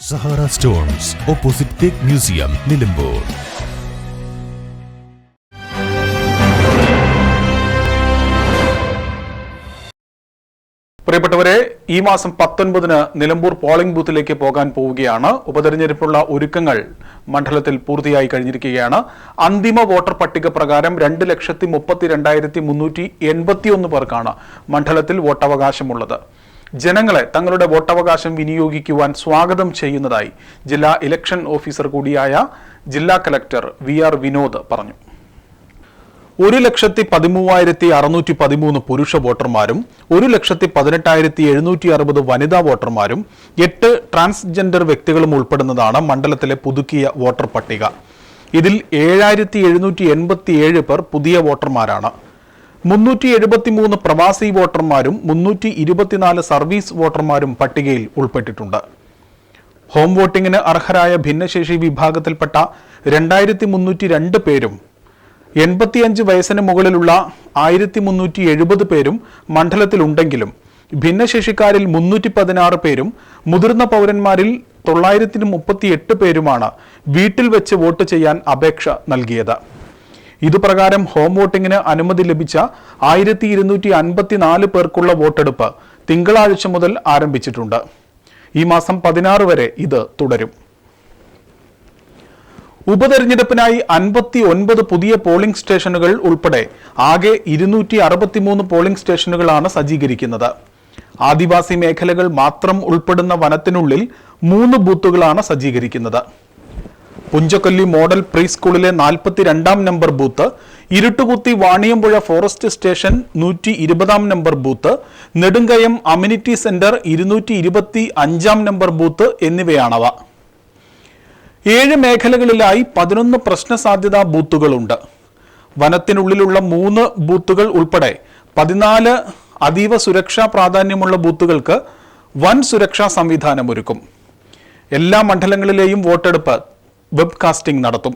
Sahara stones opposite teak museum Nilambur. പ്രിയപ്പെട്ടവരെ ഈ മാസം പത്തൊൻപതിന് നിലമ്പൂർ പോളിംഗ് ബൂത്തിലേക്ക് പോകാൻ പോവുകയാണ്. ഉപതെരഞ്ഞെടുപ്പുള്ള ഒരുക്കങ്ങൾ മണ്ഡലത്തിൽ പൂർത്തിയായി കഴിഞ്ഞിരിക്കുകയാണ്. അന്തിമ വോട്ടർ പട്ടിക പ്രകാരം രണ്ട് ലക്ഷത്തി മുപ്പത്തി രണ്ടായിരത്തി മുന്നൂറ്റി എൺപത്തിയൊന്ന് പേർക്കാണ് മണ്ഡലത്തിൽ വോട്ടവകാശമുള്ളത്. ജനങ്ങളെ തങ്ങളുടെ വോട്ടവകാശം വിനിയോഗിക്കുവാൻ സ്വാഗതം ചെയ്യുന്നതായി ജില്ലാ ഇലക്ഷൻ ഓഫീസർ കൂടിയായ ജില്ലാ കലക്ടർ വി ആർ വിനോദ് പറഞ്ഞു. ഒരു ലക്ഷത്തി പതിമൂവായിരത്തി അറുന്നൂറ്റി പതിമൂന്ന് പുരുഷ വോട്ടർമാരും ഒരു ലക്ഷത്തി പതിനെട്ടായിരത്തി എഴുന്നൂറ്റി അറുപത് വനിതാ വോട്ടർമാരും എട്ട് ട്രാൻസ്ജെൻഡർ വ്യക്തികളും ഉൾപ്പെടുന്നതാണ് മണ്ഡലത്തിലെ പുതുക്കിയ വോട്ടർ പട്ടിക. ഇതിൽ ഏഴായിരത്തി എഴുന്നൂറ്റി എൺപത്തി ഏഴ് പേർ പുതിയ വോട്ടർമാരാണ്. മുന്നൂറ്റി എഴുപത്തിമൂന്ന് പ്രവാസി വോട്ടർമാരും മുന്നൂറ്റി ഇരുപത്തിനാല് സർവീസ് വോട്ടർമാരും പട്ടികയിൽ ഉൾപ്പെട്ടിട്ടുണ്ട്. ഹോം വോട്ടിങ്ങിന് അർഹരായ ഭിന്നശേഷി വിഭാഗത്തിൽപ്പെട്ട രണ്ടായിരത്തി മുന്നൂറ്റി രണ്ട് പേരും എൺപത്തിയഞ്ച് വയസ്സിന് മുകളിലുള്ള ആയിരത്തി മുന്നൂറ്റി എഴുപത് പേരും മണ്ഡലത്തിലുണ്ടെങ്കിലും ഭിന്നശേഷിക്കാരിൽ മുന്നൂറ്റി പതിനാറ് പേരും മുതിർന്ന പൗരന്മാരിൽ തൊള്ളായിരത്തി മുപ്പത്തി എട്ട് പേരുമാണ് വീട്ടിൽ വെച്ച് വോട്ട് ചെയ്യാൻ അപേക്ഷ നൽകിയത്. ഇതുപ്രകാരം ഹോം വോട്ടിംഗിന് അനുമതി ലഭിച്ച ആയിരത്തി ഇരുന്നൂറ്റി അൻപത്തിനാല് പേർക്കുള്ള വോട്ടെടുപ്പ് തിങ്കളാഴ്ച മുതൽ ആരംഭിച്ചിട്ടുണ്ട്. ഈ മാസം പതിനാറ് വരെ ഇത് തുടരും. ഉപതെരഞ്ഞെടുപ്പിനായി അൻപത്തി ഒൻപത് പുതിയ പോളിംഗ് സ്റ്റേഷനുകൾ ഉൾപ്പെടെ ആകെ ഇരുന്നൂറ്റി അറുപത്തിമൂന്ന് പോളിംഗ് സ്റ്റേഷനുകളാണ് സജ്ജീകരിക്കുന്നത്. ആദിവാസി മേഖലകൾ മാത്രം ഉൾപ്പെടുന്ന വനത്തിനുള്ളിൽ മൂന്ന് ബൂത്തുകളാണ് സജ്ജീകരിക്കുന്നത്. പുഞ്ചക്കൊല്ലി മോഡൽ പ്രീ സ്കൂളിലെ നാൽപ്പത്തിരണ്ടാം number booth Iruttukuthi Vaniyampuzha forest station നൂറ്റി ഇരുപതാം number booth Nedumkayam amenity centre ഇരുന്നൂറ്റി ഇരുപത്തി അഞ്ചാം നമ്പർ ബൂത്ത് എന്നിവയാണവ. ഏഴ് മേഖലകളിലായി പതിനൊന്ന് പ്രശ്ന സാധ്യതാ ബൂത്തുകളുണ്ട്. വനത്തിനുള്ളിലുള്ള മൂന്ന് ബൂത്തുകൾ ഉൾപ്പെടെ പതിനാല് അതീവ സുരക്ഷാ പ്രാധാന്യമുള്ള ബൂത്തുകൾക്ക് വൻ സുരക്ഷാ സംവിധാനം ഒരുക്കും എല്ലാ മണ്ഡലങ്ങളിലെയും വോട്ടെടുപ്പ് വെബ്കാസ്റ്റിംഗ് നടത്തും.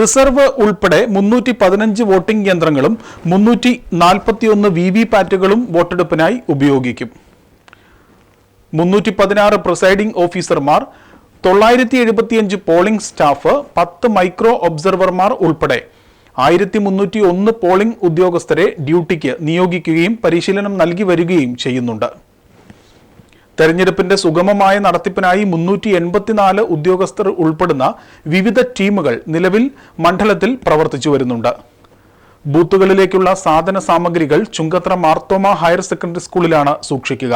റിസർവ് ഉൾപ്പെടെ മുന്നൂറ്റി പതിനഞ്ച് വോട്ടിംഗ് യന്ത്രങ്ങളും മുന്നൂറ്റി നാൽപ്പത്തിയൊന്ന് വി വി പാറ്റുകളും വോട്ടെടുപ്പിനായി ഉപയോഗിക്കും. മുന്നൂറ്റി പതിനാറ് പ്രിസൈഡിംഗ് ഓഫീസർമാർ തൊള്ളായിരത്തി എഴുപത്തിയഞ്ച് പോളിംഗ് സ്റ്റാഫ് പത്ത് മൈക്രോ ഒബ്സർവർമാർ ഉൾപ്പെടെ ആയിരത്തി മുന്നൂറ്റി ഒന്ന് പോളിംഗ് ഉദ്യോഗസ്ഥരെ ഡ്യൂട്ടിക്ക് നിയോഗിക്കുകയും പരിശീലനം നൽകി വരികയും ചെയ്യുന്നുണ്ട്. തെരഞ്ഞെടുപ്പിന്റെ സുഗമമായ നടത്തിപ്പിനായി മുന്നൂറ്റി എൺപത്തിനാല് ഉദ്യോഗസ്ഥർ ഉൾപ്പെടുന്ന വിവിധ ടീമുകൾ നിലവിൽ മണ്ഡലത്തിൽ പ്രവർത്തിച്ചു വരുന്നുണ്ട്. ബൂത്തുകളിലേക്കുള്ള സാധന സാമഗ്രികൾ ചുങ്കത്ര മാർത്തോമ ഹയർ സെക്കൻഡറി സ്കൂളിലാണ് സൂക്ഷിക്കുക.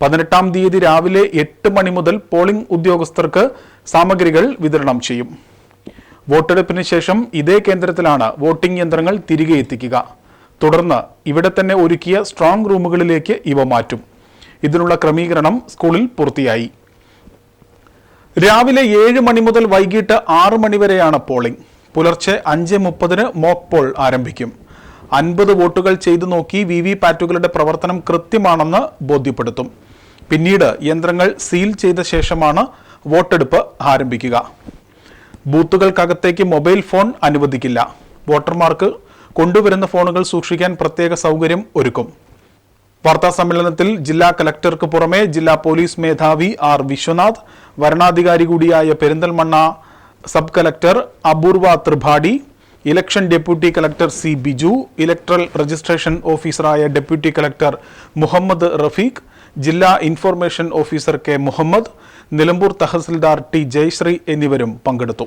പതിനെട്ടാം തീയതി രാവിലെ എട്ട് മണി മുതൽ പോളിംഗ് ഉദ്യോഗസ്ഥർക്ക് സാമഗ്രികൾ വിതരണം ചെയ്യും. വോട്ടെടുപ്പിന് ശേഷം ഇതേ കേന്ദ്രത്തിലാണ് വോട്ടിംഗ് യന്ത്രങ്ങൾ തിരികെ എത്തിക്കുക. തുടർന്ന് ഇവിടെ തന്നെ ഒരുക്കിയ സ്ട്രോങ് റൂമുകളിലേക്ക് ഇവ മാറ്റും. ഇതിനുള്ള ക്രമീകരണം സ്കൂളിൽ പൂർത്തിയായി. രാവിലെ ഏഴ് മണി മുതൽ വൈകിട്ട് ആറ് മണിവരെയാണ് പോളിംഗ്. പുലർച്ചെ അഞ്ച് മുപ്പതിന് മോക്ക് പോൾ ആരംഭിക്കും. അൻപത് വോട്ടുകൾ ചെയ്തു നോക്കി വി വി പാറ്റുകളുടെ പ്രവർത്തനം കൃത്യമാണെന്ന് ബോധ്യപ്പെടുത്തും. പിന്നീട് യന്ത്രങ്ങൾ സീൽ ചെയ്ത ശേഷമാണ് വോട്ടെടുപ്പ് ആരംഭിക്കുക. ബൂത്തുകൾക്കകത്തേക്ക് മൊബൈൽ ഫോൺ അനുവദിക്കില്ല. വോട്ടർമാർക്ക് കൊണ്ടുവരുന്ന ഫോണുകൾ സൂക്ഷിക്കാൻ പ്രത്യേക സൗകര്യം ഒരുക്കും. വാർത്താ സമ്മേളനത്തിൽ ജില്ലാ കലക്ടർക്ക് പുറമെ ജില്ലാ പോലീസ് മേധാവി ആർ വിശ്വനാഥ് വരണാധികാരി കൂടിയായ Perinthalmanna sub collector Apoorva Tripathi election deputy collector C Biju electoral registration ഓഫീസറായ ഡെപ്യൂട്ടി കലക്ടർ മുഹമ്മദ് റഫീഖ് ജില്ലാ information officer K Muhammad Nilambur tahsildar T Jayashree എന്നിവരും പങ്കെടുത്തു.